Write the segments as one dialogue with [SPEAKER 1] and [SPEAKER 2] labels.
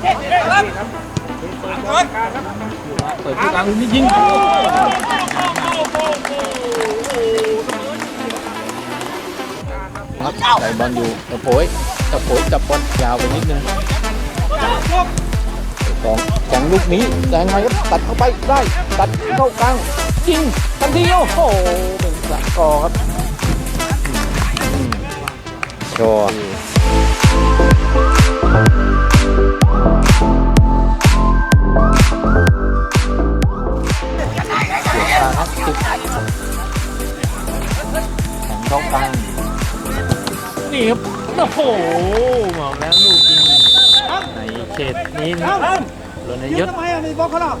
[SPEAKER 1] เปิดที่กลางนี่ยิงครับใส่บอลอยู่ตะโผยตะโผยจับบอลยาวไปนิดนึงสองสองลูกนี้แซงไงครับตัดเข้าไปได้ ตัดเข้ากลางยิงทันทีโอ้โหเป็นสกอร์ครับ
[SPEAKER 2] โชว์
[SPEAKER 1] เข้ากลางนี่ครับโอ้โหบอกแล้วลูกยิงในเขตนี้นะครับโดนในยศ
[SPEAKER 3] ทำไมอะมีบล็อกเขาหรอ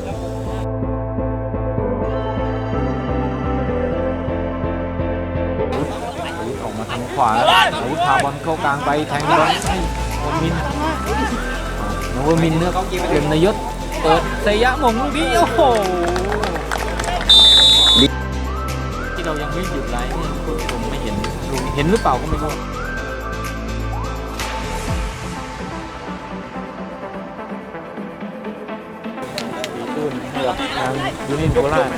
[SPEAKER 1] อาวุธออกมาทางขวาอาวุธพาบอลเข้ากลางไปแทงบอลให้นวมินนวมินเนี่ยเปลี่ยนนายศเปิดเซยะหมงลูกนี้โอ้โห ที่เรายังไม่หยุดไลฟ์เนี่ยคุณผู้ชมไม่เห็นลูกนี้เห็นหรือเปล่าก็ไม่รู้ตูนให้กับทางยูนินโคราช